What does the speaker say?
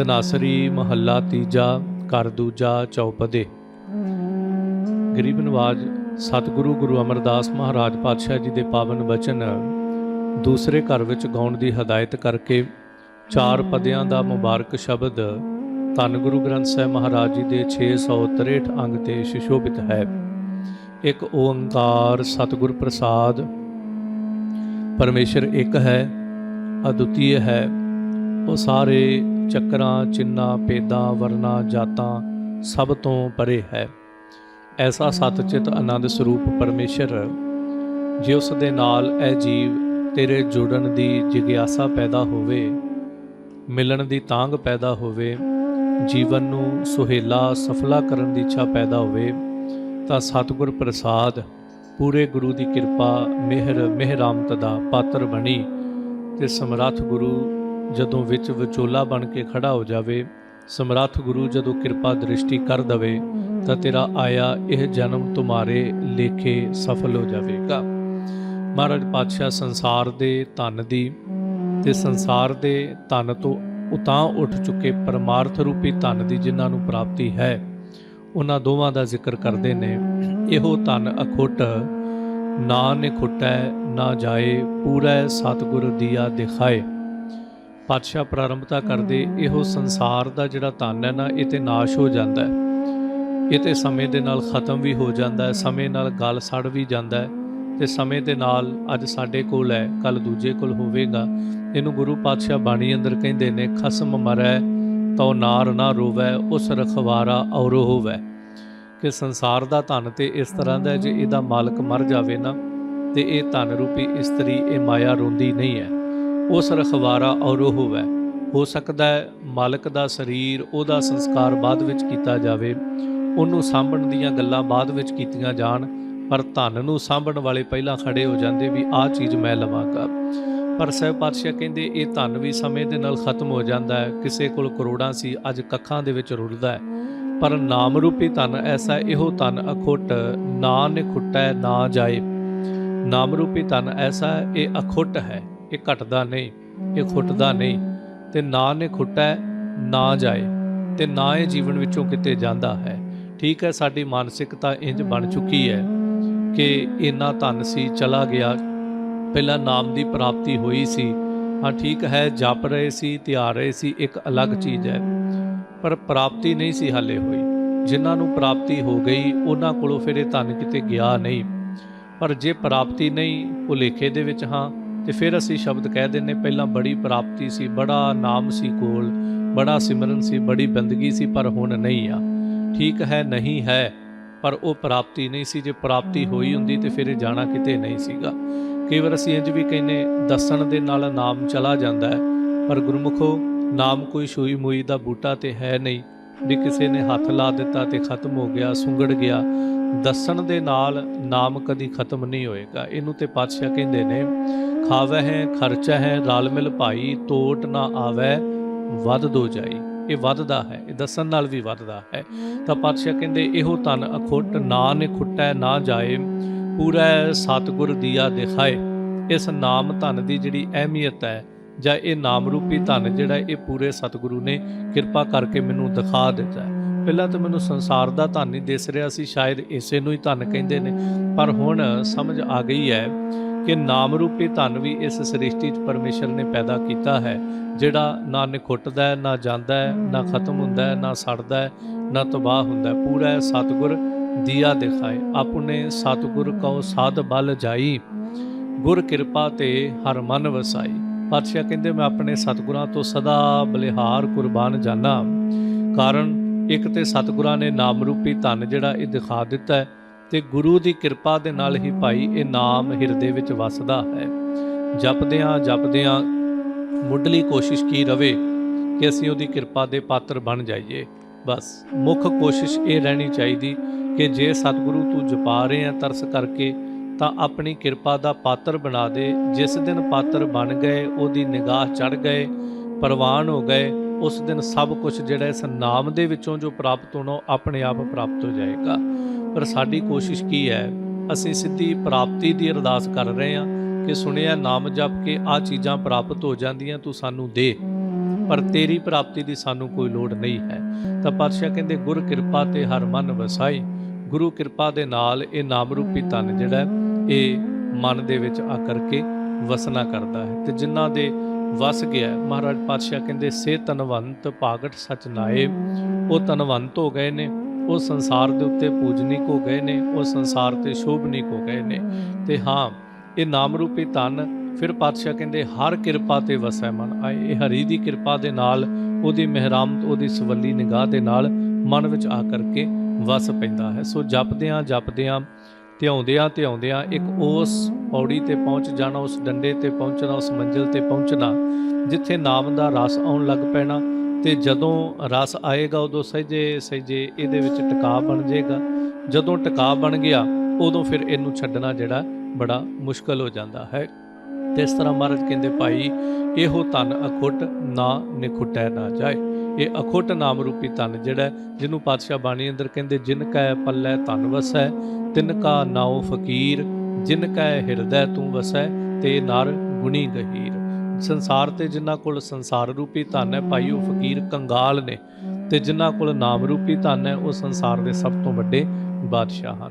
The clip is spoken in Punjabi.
ਤਨਾਸਰੀ ਮਹੱਲਾ ਤੀਜਾ, ਘਰ ਦੂਜਾ, ਚੌਪਦੇ। ਗਰੀਬ ਨਵਾਜ ਸਤਿਗੁਰੂ ਗੁਰੂ ਅਮਰਦਾਸ ਮਹਾਰਾਜ ਪਾਤਸ਼ਾਹ ਜੀ ਦੇ ਪਾਵਨ ਬਚਨ, ਦੂਸਰੇ ਘਰ ਵਿੱਚ ਗਾਉਣ ਦੀ ਹਦਾਇਤ ਕਰਕੇ ਚਾਰ ਪਦਿਆਂ ਦਾ ਮੁਬਾਰਕ ਸ਼ਬਦ, ਧੰਨ ਗੁਰੂ ਗ੍ਰੰਥ ਸਾਹਿਬ ਮਹਾਰਾਜ ਜੀ ਦੇ 663 ਅੰਗ ਤੇ ਸੁਸ਼ੋਭਿਤ ਹੈ। ਇੱਕ ਓੰਕਾਰ ਸਤਿਗੁਰ ਪ੍ਰਸਾਦ, ਪਰਮੇਸ਼ਰ ਇੱਕ ਹੈ ਅਦੁੱਤੀय ਹੈ, ਉਹ ਸਾਰੇ ਚੱਕਰਾਂ ਚਿੰਨਾ ਪੇਦਾਂ ਵਰਨਾ, ਜਾਤਾਂ ਸਭ ਤੋਂ ਪਰੇ ਹੈ। ਐਸਾ ਸਤਚਿਤ ਆਨੰਦ ਸਰੂਪ ਪਰਮੇਸ਼ਰ, ਜੇ ਉਸ ਦੇ ਨਾਲ ਇਹ ਜੀਵ ਤੇਰੇ ਜੁੜਨ ਦੀ ਜਿਗਿਆਸਾ ਪੈਦਾ ਹੋਵੇ, ਮਿਲਣ ਦੀ ਤਾਂਗ ਪੈਦਾ ਹੋਵੇ, ਜੀਵਨ ਨੂੰ ਸੁਹੇਲਾ, ਸਫਲਾ ਕਰਨ ਦੀ ਇੱਛਾ ਪੈਦਾ ਹੋਵੇ, ਤਾਂ ਸਤਿਗੁਰ ਪ੍ਰਸਾਦ, ਪੂਰੇ ਗੁਰੂ ਦੀ ਕਿਰਪਾ, ਮਿਹਰ, ਮਿਹਰਾਮਤ ਦਾ ਪਾਤਰ ਬਣੀ ਤੇ ਸਮਰੱਥ ਗੁਰੂ ਜਦੋਂ ਵਿੱਚ ਵਿਚੋਲਾ ਬਣ ਕੇ ਖੜਾ ਹੋ ਜਾਵੇ, ਸਮਰੱਥ ਗੁਰੂ ਜਦੋਂ ਕਿਰਪਾ ਦ੍ਰਿਸ਼ਟੀ ਕਰ ਦਵੇ, ਤਾਂ ਤੇਰਾ ਆਇਆ ਇਹ ਜਨਮ ਤੁਮਾਰੇ ਲੇਖੇ ਸਫਲ ਹੋ ਜਾਵੇਗਾ। ਮਹਾਰਾਜ ਪਾਤਸ਼ਾਹ ਸੰਸਾਰ ਦੇ ਧਨ ਦੀ ਤੇ ਸੰਸਾਰ ਦੇ ਧਨ ਤੋਂ ਉਤਾਂ ਉੱਠ ਚੁੱਕੇ ਪਰਮਾਰਥ ਰੂਪੀ ਧਨ ਦੀ ਜਿਨ੍ਹਾਂ ਨੂੰ ਪ੍ਰਾਪਤੀ ਹੈ, ਉਹਨਾਂ ਦੋਵਾਂ ਦਾ ਜ਼ਿਕਰ ਕਰਦੇ ਨੇ, ਇਹੋ ਧਨ ਅਖੁੱਟ ਨਾ ਨੇ ਖੁੱਟੈ ਨਾ ਜਾਏ, ਪੂਰਾ ਸਤਿਗੁਰ ਦੀਆ ਦਿਖਾਏ। ਪਾਤਸ਼ਾਹ ਪ੍ਰਾਰੰਭਤਾ ਕਰਦੇ ਇਹੋ ਸੰਸਾਰ ਦਾ ਜਿਹੜਾ ਧਨ ਹੈ ਨਾ, ਇਹ ਤੇ ਨਾਸ਼ ਹੋ ਜਾਂਦਾ ਹੈ। ਇਹ ਤੇ ਸਮੇਂ ਦੇ ਨਾਲ ਖਤਮ ਵੀ ਹੋ ਜਾਂਦਾ ਹੈ, ਸਮੇਂ ਨਾਲ ਗਲ ਸੜ ਵੀ ਜਾਂਦਾ ਹੈ ਤੇ ਸਮੇਂ ਦੇ ਨਾਲ ਅੱਜ ਸਾਡੇ ਕੋਲ ਹੈ ਕੱਲ ਦੂਜੇ ਕੋਲ ਹੋਵੇਗਾ। ਇਹਨੂੰ ਗੁਰੂ ਪਾਤਸ਼ਾਹ ਬਾਣੀ ਅੰਦਰ ਕਹਿੰਦੇ ਨੇ, ਖਸਮ ਮਰੈ, ਤਉ ਨਾਰ ਨਾ ਰੋਵੈ, ਉਸ ਰਖਵਾਰਾ ਔਰੋ ਹੋਵੈ। ਕਿ ਸੰਸਾਰ ਦਾ ਧਨ ਤੇ ਇਸ ਤਰ੍ਹਾਂ ਦਾ ਜੇ ਇਹਦਾ ਮਾਲਕ ਮਰ ਜਾਵੇ ਨਾ, ਤੇ ਇਹ ਧਨ ਰੂਪੀ ਇਸਤਰੀ, ਇਹ ਮਾਇਆ ਰੋਂਦੀ ਨਹੀਂ ਹੈ। ਉਸ ਰਖਵਾਰਾ ਔਰੋ ਹੋਵੈ। ਹੋ ਸਕਦਾ ਹੈ ਮਾਲਕ ਦਾ ਸਰੀਰ ਉਹਦਾ ਸੰਸਕਾਰ ਬਾਅਦ ਵਿੱਚ ਕੀਤਾ ਜਾਵੇ। ਉਹਨੂੰ ਸਾਂਭਣ ਦੀਆਂ ਗੱਲਾਂ ਬਾਅਦ ਵਿੱਚ ਕੀਤੀਆਂ ਜਾਣ, ਪਰ ਧਨ ਨੂੰ ਸਾਂਭਣ ਵਾਲੇ ਪਹਿਲਾਂ ਖੜੇ ਹੋ ਜਾਂਦੇ ਵੀ ਆਹ ਚੀਜ਼ ਮੈਂ ਲਵਾਂਗਾ। ਪਰ ਸਹਿਬ ਪਾਤਸ਼ਾਹ ਕਹਿੰਦੇ, ਇਹ ਧਨ ਵੀ ਸਮੇਂ ਦੇ ਨਾਲ ਖਤਮ ਹੋ ਜਾਂਦਾ ਹੈ। ਕਿਸੇ ਕੋਲ ਕਰੋੜਾਂ ਸੀ, ਅੱਜ ਕੱਖਾਂ ਦੇ ਵਿੱਚ ਰੁਲਦਾ ਹੈ। ਪਰ ਨਾਮ ਰੂਪੀ ਧਨ ਐਸਾ ਇਹੋ ਧਨ ਅਖੁੱਟ ਨਾ ਨੇ ਖੁੱਟੈ ਨਾ ਜਾਏ। ਨਾਮ ਰੂਪੀ ਧਨ ਐਸਾ ਇਹ ਅਖੁੱਟ ਹੈ। ਇਹ ਘਟਦਾ ਨਹੀਂ, ਇਹ ਖੁੱਟਦਾ ਨਹੀਂ। ਤੇ ਨਾ ਨੇ ਖੁੱਟੈ, ਨਾ ਜਾਏ। ਤੇ ਨਾ ਇਹ ਜੀਵਨ ਵਿੱਚੋਂ ਕਿਤੇ ਜਾਂਦਾ ਹੈ। ਠੀਕ ਹੈ, ਸਾਡੀ ਮਾਨਸਿਕਤਾ ਇੰਜ ਬਣ ਚੁੱਕੀ ਹੈ ਕਿ ਇੰਨਾ ਧਨ ਸੀ, ਚਲਾ ਗਿਆ। ਪਹਿਲਾਂ ਨਾਮ ਦੀ ਪ੍ਰਾਪਤੀ ਹੋਈ ਸੀ। ਹਾਂ, ਠੀਕ ਹੈ, ਜਪ ਰਹੇ ਸੀ ਧਿਆ ਰਹੇ ਸੀ, ਇੱਕ ਅਲੱਗ ਚੀਜ਼ ਹੈ। ਪਰ ਪ੍ਰਾਪਤੀ ਨਹੀਂ ਸੀ ਹਾਲੇ ਹੋਈ। ਜਿਨ੍ਹਾਂ ਨੂੰ ਪ੍ਰਾਪਤੀ ਹੋ ਗਈ, ਉਹਨਾਂ ਕੋਲੋਂ ਫਿਰ ਇਹ ਧਨ ਕਿਤੇ ਗਿਆ ਨਹੀਂ। ਪਰ ਜੇ ਪ੍ਰਾਪਤੀ ਨਹੀਂ, ਭੁਲੇਖੇ ਦੇ ਵਿੱਚ ਹਾਂ ਤੇ ਫਿਰ ਅਸੀਂ ਸ਼ਬਦ ਕਹਿ ਦਿੰਨੇ ਪਹਿਲਾਂ ਬੜੀ ਪ੍ਰਾਪਤੀ ਸੀ, ਬੜਾ ਨਾਮ ਸੀ ਕੋਲ, ਬੜਾ ਸਿਮਰਨ ਸੀ, ਬੜੀ ਬੰਦਗੀ ਸੀ, ਪਰ ਹੁਣ ਨਹੀਂ ਆ। ਠੀਕ ਹੈ, ਨਹੀਂ ਹੈ, ਪਰ ਉਹ ਪ੍ਰਾਪਤੀ ਨਹੀਂ ਸੀ। ਜੇ ਪ੍ਰਾਪਤੀ ਹੋਈ ਹੁੰਦੀ ਤੇ ਫਿਰ ਇਹ ਜਾਣਾ ਕਿਤੇ ਨਹੀਂ ਸੀਗਾ। ਕਈ ਵਾਰ ਅਸੀਂ ਇੰਜ ਵੀ ਕਹਿੰਨੇ ਦੱਸਣ ਦੇ ਨਾਲ ਨਾਮ ਚਲਾ ਜਾਂਦਾ ਹੈ, ਪਰ ਗੁਰਮੁਖੋ, ਨਾਮ ਕੋਈ ਸੂਈ ਮੂਈ ਦਾ ਬੂਟਾ ਤੇ ਹੈ ਨਹੀਂ। ਵੀ ਕਿਸੇ ਨੇ ਹੱਥ ਲਾ ਦਿੱਤਾ ਤੇ ਖਤਮ ਹੋ ਗਿਆ, ਸੁੰਗੜ ਗਿਆ ਦੱਸਣ ਦੇ ਨਾਲ ਨਾਮ ਕਦੀ ਖਤਮ ਨਹੀਂ ਹੋਏਗਾ। ਇਹਨੂੰ ਤੇ ਪਾਤਸ਼ਾਹ ਕਹਿੰਦੇ ਨੇ, ਖਾਵੈ ਹੈ, ਖਰਚਾ ਹੈ, ਰਲ ਮਿਲ ਭਾਈ, ਤੋਟ ਨਾ ਆਵੈ, ਵੱਧ ਦੋ ਜਾਈ। ਇਹ ਵੱਧਦਾ ਹੈ, ਇਹ ਦੱਸਣ ਨਾਲ ਵੀ ਵੱਧਦਾ ਹੈ। ਤਾਂ ਪਾਤਸ਼ਾਹ ਕਹਿੰਦੇ, ਇਹੋ ਤਨ ਅਖੁੱਟ ਨਾ ਨੇ ਖੁੱਟੈ ਨਾ ਜਾਏ, ਪੂਰਾ ਸਤਿਗੁਰ ਦੀਆ ਦਿਖਾਏ। ਇਸ ਨਾਮ ਧਨ ਦੀ ਜਿਹੜੀ ਅਹਿਮੀਅਤ ਹੈ, ਜਾਂ ਇਹ ਨਾਮ ਰੂਪੀ ਧਨ ਜਿਹੜਾ ਇਹ ਪੂਰੇ ਸਤਿਗੁਰੂ ਨੇ ਕਿਰਪਾ ਕਰਕੇ ਮੈਨੂੰ ਦਿਖਾ ਦਿੱਤਾ ਹੈ। ਪਹਿਲਾਂ ਤਾਂ ਮੈਨੂੰ ਸੰਸਾਰ ਦਾ ਧਨ ਨਹੀਂ ਦਿਸ ਰਿਹਾ ਸੀ, ਸ਼ਾਇਦ ਇਸੇ ਨੂੰ ਹੀ ਧਨ ਕਹਿੰਦੇ ਨੇ। ਪਰ ਹੁਣ ਸਮਝ ਆ ਗਈ ਹੈ ਕਿ ਨਾਮ ਰੂਪੀ ਧਨ ਵੀ ਇਸ ਸ੍ਰਿਸ਼ਟੀ 'ਚ ਪਰਮੇਸ਼ਰ ਨੇ ਪੈਦਾ ਕੀਤਾ ਹੈ, ਜਿਹੜਾ ਨਾ ਨਿਖੁੱਟਦਾ ਹੈ, ਨਾ ਜਾਂਦਾ ਹੈ, ਨਾ ਖਤਮ ਹੁੰਦਾ ਹੈ, ਨਾ ਸੜਦਾ ਹੈ, ਨਾ ਤਬਾਹ ਹੁੰਦਾ ਹੈ। ਪੂਰਾ ਹੈ ਸਤਿਗੁਰ ਦੀਆ ਦਿਖਾਏ। ਆਪਣੇ ਸਤਿਗੁਰ ਕਉ ਸਾਧ ਬਲ ਜਾਈ, ਗੁਰ ਕਿਰਪਾ ਤੇ ਹਰ ਮਨ ਵਸਾਈ। ਪਾਤਸ਼ਾਹ ਕਹਿੰਦੇ, ਮੈਂ ਆਪਣੇ ਸਤਿਗੁਰਾਂ ਤੋਂ ਸਦਾ ਬਲਿਹਾਰ ਕੁਰਬਾਨ ਜਾਣਾ ਕਾਰਨ ਇੱਕ ਤੇ ਸਤਿਗੁਰਾਂ ਨੇ ਨਾਮ ਰੂਪੀ ਧਨ ਜਿਹੜਾ ਇਹ ਦਿਖਾ ਦਿੱਤਾ ਹੈ ਤੇ ਗੁਰੂ ਦੀ ਕਿਰਪਾ ਦੇ ਨਾਲ ਹੀ ਭਾਈ ਇਹ ਨਾਮ ਹਿਰਦੇ ਵਿੱਚ ਵਸਦਾ ਹੈ। ਜਪਦਿਆਂ ਜਪਦਿਆਂ ਮੁੱਢਲੀ ਕੋਸ਼ਿਸ਼ ਕੀ ਰਵੇ ਕਿ ਅਸੀਂ ਉਹਦੀ ਕਿਰਪਾ ਦੇ ਪਾਤਰ ਬਣ ਜਾਈਏ। ਬਸ ਮੁੱਖ ਕੋਸ਼ਿਸ਼ ਇਹ ਰਹਿਣੀ ਚਾਹੀਦੀ ਕਿ ਜੇ ਸਤਿਗੁਰੂ ਤੂੰ ਜਪਾ ਰਹੇ ਆ ਤਰਸ ਕਰਕੇ ਤਾਂ ਆਪਣੀ ਕਿਰਪਾ ਦਾ ਪਾਤਰ ਬਣਾ ਦੇ। ਜਿਸ ਦਿਨ ਪਾਤਰ ਬਣ ਗਏ, ਉਹਦੀ ਨਿਗਾਹ ਚੜ ਗਏ, ਪ੍ਰਵਾਨ ਹੋ ਗਏ ਉਸ ਦਿਨ ਸਭ ਕੁਝ ਜਿਹੜਾ ਇਸ ਨਾਮ ਦੇ ਵਿੱਚੋਂ ਜੋ ਪ੍ਰਾਪਤ ਹੋਣਾ, ਉਹ ਆਪਣੇ ਆਪ ਪ੍ਰਾਪਤ ਹੋ ਜਾਏਗਾ। ਪਰ ਸਾਡੀ ਕੋਸ਼ਿਸ਼ ਕੀ ਹੈ? ਅਸੀਂ ਸਿੱਧੀ ਪ੍ਰਾਪਤੀ ਦੀ ਅਰਦਾਸ ਕਰ ਰਹੇ ਹਾਂ ਕਿ ਸੁਣਿਆ, ਨਾਮ ਜਪ ਕੇ ਆ ਚੀਜ਼ਾਂ ਪ੍ਰਾਪਤ ਹੋ ਜਾਂਦੀਆਂ, ਤੂੰ ਸਾਨੂੰ ਦੇ। ਪਰ ਤੇਰੀ ਪ੍ਰਾਪਤੀ ਦੀ ਸਾਨੂੰ ਕੋਈ ਲੋੜ ਨਹੀਂ ਹੈ। ਤਾਂ ਪਾਤਸ਼ਾਹ ਕਹਿੰਦੇ, ਗੁਰ ਕਿਰਪਾ ਤੇ ਹਰ ਮਨ ਵਸਾਈ। ਗੁਰੂ ਕਿਰਪਾ ਦੇ ਨਾਲ ਇਹ ਨਾਮ ਰੂਪੀ ਧਨ ਜਿਹੜਾ, ਇਹ ਮਨ ਦੇ ਵਿੱਚ ਆ ਕਰਕੇ ਵਸਣਾ ਕਰਦਾ ਹੈ। ਤੇ ਜਿਨ੍ਹਾਂ ਦੇ ਵਸ ਗਿਆ ਮਹਾਰਾਜ ਪਾਤਸ਼ਾਹ ਕਹਿੰਦੇ, ਸੇ ਤਨਵੰਤ ਪਾਗਟ ਸਚ ਨਾਏ। ਉਹ ਤਨਵੰਤ ਹੋ ਗਏ ਨੇ। ਉਹ ਸੰਸਾਰ ਦੇ ਉੱਤੇ ਪੂਜਨੀਕ ਹੋ ਗਏ ਨੇ। ਉਹ ਸੰਸਾਰ ਤੇ ਸ਼ੋਭਨੀਕ ਹੋ ਗਏ ਨੇ। ਤੇ ਹਾਂ, ਇਹ ਨਾਮ ਰੂਪੀ ਧਨ, ਫਿਰ ਪਾਤਸ਼ਾਹ ਕਹਿੰਦੇ, ਹਰ ਕਿਰਪਾ ਤੇ ਵਸੈ ਮਨ। ਆਏ, ਇਹ ਹਰੀ ਦੀ ਕਿਰਪਾ ਦੇ ਨਾਲ, ਉਹਦੀ ਮਿਹਰਾਮਤ, ਉਹਦੀ ਸਵੱਲੀ ਨਿਗਾਹ ਦੇ ਨਾਲ ਮਨ ਵਿੱਚ ਆ ਕਰਕੇ ਵਸ ਪੈਂਦਾ ਹੈ। ਸੋ ਜਪਦਿਆਂ ਜਪਦਿਆਂ ਧਿਆਉਂਦਿਆਂ ਧਿਆਉਂਦਿਆਂ ਇੱਕ ਉਸ ਪੌੜੀ ਤੇ ਪਹੁੰਚ ਜਾਣਾ, ਉਸ ਡੰਡੇ ਤੇ ਪਹੁੰਚਣਾ, ਉਸ ਮੰਜ਼ਿਲ ਤੇ ਪਹੁੰਚਣਾ, ਜਿੱਥੇ ਨਾਮ ਦਾ ਰਸ ਆਉਣ ਲੱਗ ਪੈਣਾ ਤੇ ਜਦੋਂ ਰਸ ਆਏਗਾ, ਉਦੋਂ ਸਹਿਜੇ ਸਹਿਜੇ ਇਹਦੇ ਵਿੱਚ ਟਿਕਾ ਬਣ ਜਾਏਗਾ। ਜਦੋਂ ਟਿਕਾ ਬਣ ਗਿਆ, ਉਦੋਂ ਫਿਰ ਇਹਨੂੰ ਛੱਡਣਾ ਜਿਹੜਾ ਬੜਾ ਮੁਸ਼ਕਲ ਹੋ ਜਾਂਦਾ ਹੈ। ਤੇ ਇਸ ਤਰ੍ਹਾਂ ਮਹਾਰਾਜ ਕਹਿੰਦੇ, ਭਾਈ, ਇਹੋ ਧਨ ਅਖੁੱਟ ਨਾ ਨਿਖੁਟੈ ਨਾ ਜਾਏ। ਇਹ ਅਖੁੱਟ ਨਾਮ ਰੂਪੀ ਧਨ ਜਿਹੜਾ ਜਿਹਨੂੰ ਪਾਤਸ਼ਾਹ ਬਾਣੀ ਅੰਦਰ ਕਹਿੰਦੇ, ਜਿਨ ਕੈ ਪੱਲੇ ਧਨ ਵਸੈ, ਤਿਨ ਕਾ ਨਾਉ ਫਕੀਰ, ਜਿਨ ਕੈ ਹਿਰਦੈ ਤੂੰ ਵਸੈ, ਤੇ ਨਰ ਗੁਣੀ ਗਹੀਰ। ਸੰਸਾਰ ਤੇ ਜਿਨ੍ਹਾਂ ਕੋਲ ਸੰਸਾਰ ਰੂਪੀ ਧਨ ਹੈ, ਭਾਈ ਉਹ ਫਕੀਰ ਕੰਗਾਲ ਨੇ, ਤੇ ਜਿਨ੍ਹਾਂ ਕੋਲ ਨਾਮ ਰੂਪੀ ਧਨ ਹੈ, ਉਹ ਸੰਸਾਰ ਦੇ ਸਭ ਤੋਂ ਵੱਡੇ ਬਾਦਸ਼ਾਹ ਹਨ।